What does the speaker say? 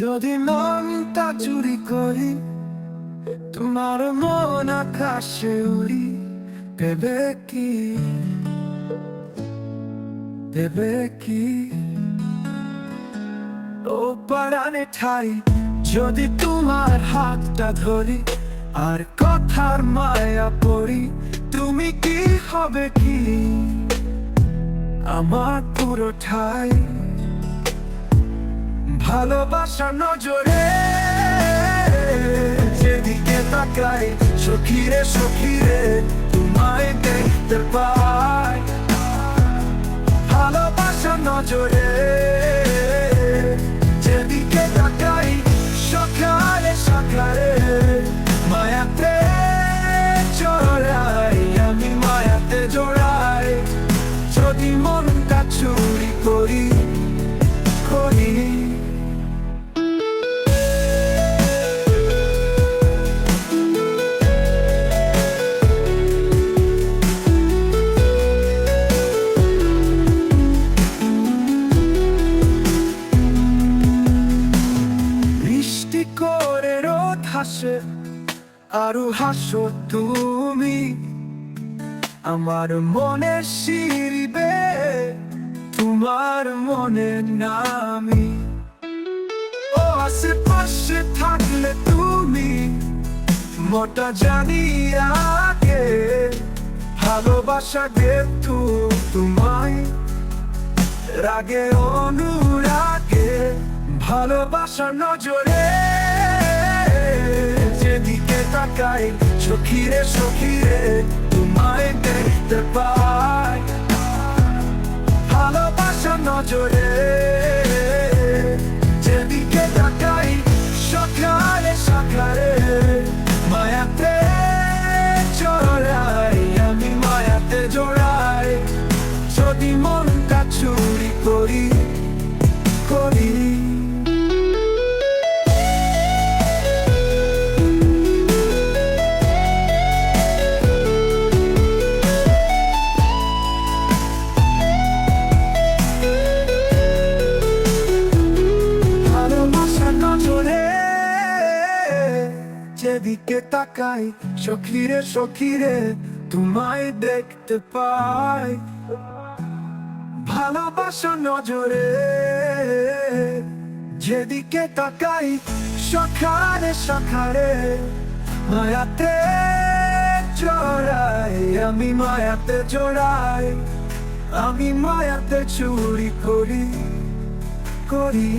যদি মনটা চুরি করি, তোমার মন আকাশে উড়ি, দেবে কি? দেবে কি? ও পারানে ঠাই, যদি তোমার হাতটা ধরি, আর কথার মায়া পড়ি, তুমি কি হবে কি? আমার পুরো ঠাই। ভালোবাসা নজরে যেদিকে তাকাই, সখিরে সখিরে তোমায় দেখতে পাই। ভালোবাসা নজরে যেদিকে তাকাই সকালে সকালে মায়াতে জড়াই আমি মায়াতে জড়াই। যদি মনটা চুরি করি করি হাসে, আরও হাসো তুমি। আমার মনে শিরিবে, তোমার মনে নামি। ও আশেপাশে থাকলে তুমি, মোটা জানি আগে ভালোবাসা গেতু তোমায়। রাগে অনুরাগে ভালোবাসা নজরে তাকাই সখিরে সখিরে তোমায় দেখতে পাই ভালোবাসা নজরে যেদিকে তাকাই, সখিরে সখিরে তোমায় দেখতে পাই। ভালোবাসা নজরে যেদিকে তাকাই, সখারে সখারে মায়াতে জড়াই, আমি মায়াতে জড়াই, আমি মায়াতে চুরি করি করি।